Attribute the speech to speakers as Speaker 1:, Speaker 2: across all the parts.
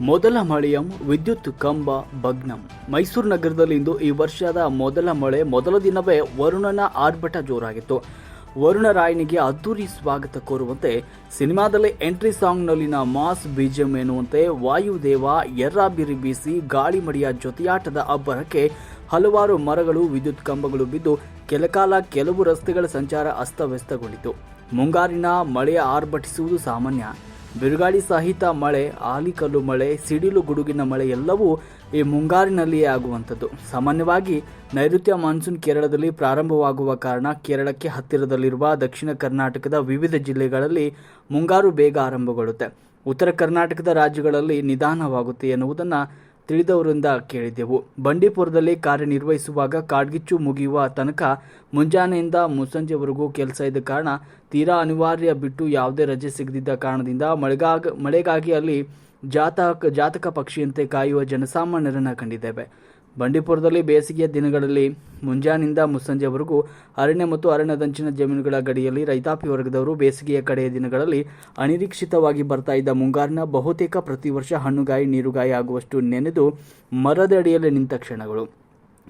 Speaker 1: ಮೊದಲ ಮಳೆಯಂ ವಿದ್ಯುತ್ ಕಂಬ ಭಗ್ನಂ. ಮೈಸೂರು ನಗರದಲ್ಲಿಂದು ಈ ವರ್ಷದ ಮೊದಲ ಮಳೆ. ಮೊದಲ ದಿನವೇ ವರುಣನ ಆರ್ಭಟ ಜೋರಾಗಿತ್ತು. ವರುಣ ರಾಯನಿಗೆ ಅದ್ದೂರಿ ಸ್ವಾಗತ ಕೋರುವಂತೆ ಸಿನಿಮಾದಲ್ಲಿ ಎಂಟ್ರಿ ಸಾಂಗ್ನಲ್ಲಿನ ಮಾಸ್ ಬಿಜಿಎಂ ಎನ್ನುವಂತೆ ವಾಯುದೇವ ಎರ್ರಾಬಿರಿ ಬೀಸಿ ಗಾಳಿ ಮಡಿಯ ಜೊತೆಯಾಟದ ಅಬ್ಬರಕ್ಕೆ ಹಲವಾರು ಮರಗಳು, ವಿದ್ಯುತ್ ಕಂಬಗಳು ಬಿದ್ದು ಕೆಲಕಾಲ ಕೆಲವು ರಸ್ತೆಗಳ ಸಂಚಾರ ಅಸ್ತವ್ಯಸ್ತಗೊಂಡಿತು ಮುಂಗಾರಿನ ಮಳೆ ಆರ್ಭಟಿಸುವುದು ಸಾಮಾನ್ಯ. ಬಿರುಗಾಳಿ ಸಹಿತ ಮಳೆ ಆಲಿಕಲ್ಲು ಮಳೆ, ಸಿಡಿಲು ಗುಡುಗಿನ ಮಳೆ ಎಲ್ಲವೂ ಈ ಮುಂಗಾರಿನಲ್ಲಿಯೇ ಆಗುವಂಥದ್ದು. ಸಾಮಾನ್ಯವಾಗಿ ನೈಋತ್ಯ ಮಾನ್ಸೂನ್ ಕೇರಳದಲ್ಲಿ ಪ್ರಾರಂಭವಾಗುವ ಕಾರಣ ಕೇರಳಕ್ಕೆ ಹತ್ತಿರದಲ್ಲಿರುವ ದಕ್ಷಿಣ ಕರ್ನಾಟಕದ ವಿವಿಧ ಜಿಲ್ಲೆಗಳಲ್ಲಿ ಮುಂಗಾರು ಬೇಗ ಆರಂಭಗೊಳ್ಳುತ್ತೆ. ಉತ್ತರ ಕರ್ನಾಟಕದ ರಾಜ್ಯಗಳಲ್ಲಿ ನಿಧಾನವಾಗುತ್ತೆ ಎನ್ನುವುದನ್ನು ತಿಳಿದವರಿಂದ ಕೇಳಿದ್ದೆವು ಬಂಡೀಪುರದಲ್ಲಿ ಕಾರ್ಯನಿರ್ವಹಿಸುವಾಗ ಕಾಡ್ಗಿಚ್ಚು ಮುಗಿಯುವ ತನಕ ಮುಂಜಾನೆಯಿಂದ ಮುಸ್ಸಂಜೆವರೆಗೂ ಕೆಲಸ ಇದ್ದ ಕಾರಣ ತೀರಾ ಅನಿವಾರ್ಯ ಬಿಟ್ಟು ಯಾವುದೇ ರಜೆ ಸಿಗದಿದ್ದ ಕಾರಣದಿಂದ ಮಳೆಗಾಗ ಮಳೆಗಾಗಿ ಅಲ್ಲಿ ಜಾತಕ ಜಾತಕ ಪಕ್ಷಿಯಂತೆ ಕಾಯುವ ಜನಸಾಮಾನ್ಯರನ್ನು ಕಂಡಿದ್ದೇವೆ. ಬಂಡೀಪುರದಲ್ಲಿ ಬೇಸಿಗೆಯ ದಿನಗಳಲ್ಲಿ ಮುಂಜಾನಿಂದ ಮುಸ್ಸಂಜೆವರೆಗೂ ಅರಣ್ಯ ಮತ್ತು ಅರಣ್ಯದಂಚಿನ ಜಮೀನುಗಳ ಗಡಿಯಲ್ಲಿ ರೈತಾಪಿ ವರ್ಗದವರು ಬೇಸಿಗೆಯ ಕಡೆಯ ದಿನಗಳಲ್ಲಿ ಅನಿರೀಕ್ಷಿತವಾಗಿ ಬರ್ತಾ ಇದ್ದ ಮುಂಗಾರಿನ ಬಹುತೇಕ ಪ್ರತಿ ವರ್ಷ ಹಣ್ಣುಗಾಯಿ, ನೀರುಗಾಯಿ ಆಗುವಷ್ಟು ನೆನೆದು ಮರದ ಅಡಿಯಲ್ಲಿ ನಿಂತ ಕ್ಷಣಗಳು.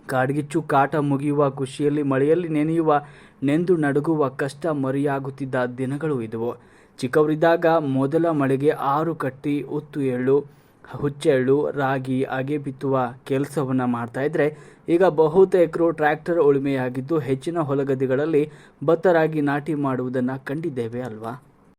Speaker 1: ಕಾಡ್ಗಿಚ್ಚು, ಕಾಟ ಮುಗಿಯುವ, ಖುಷಿಯಲ್ಲಿ ಮಳೆಯಲ್ಲಿ ನೆನೆಯುವ, ನೆಂದು ನಡುಗುವ, ಕಷ್ಟ ಮರಿಯಾಗುತ್ತಿದ್ದ ದಿನಗಳು ಇದುವು. ಚಿಕ್ಕವರಿದ್ದಾಗ ಮೊದಲ ಮಳೆಗೆ ಆರು ಕಟ್ಟಿ, ಉತ್ತು ಎಳ್ಳು ಹುಚ್ಚೆಳ್ಳು, ರಾಗಿ ಅಗೆ ಬಿತ್ತುವ ಕೆಲಸವನ್ನು ಮಾಡ್ತಾ ಇದ್ರೆ ಈಗ ಬಹುತೇಕರು ಟ್ರ್ಯಾಕ್ಟರ್ ಉಳುಮೆಯಾಗಿದ್ದು ಹೆಚ್ಚಿನ ಹೊಲಗದ್ದೆಗಳಲ್ಲಿ ಭತ್ತ ರಾಗಿ ನಾಟಿ ಮಾಡುವುದನ್ನು ಕಂಡಿದ್ದೇವೆ ಅಲ್ವಾ?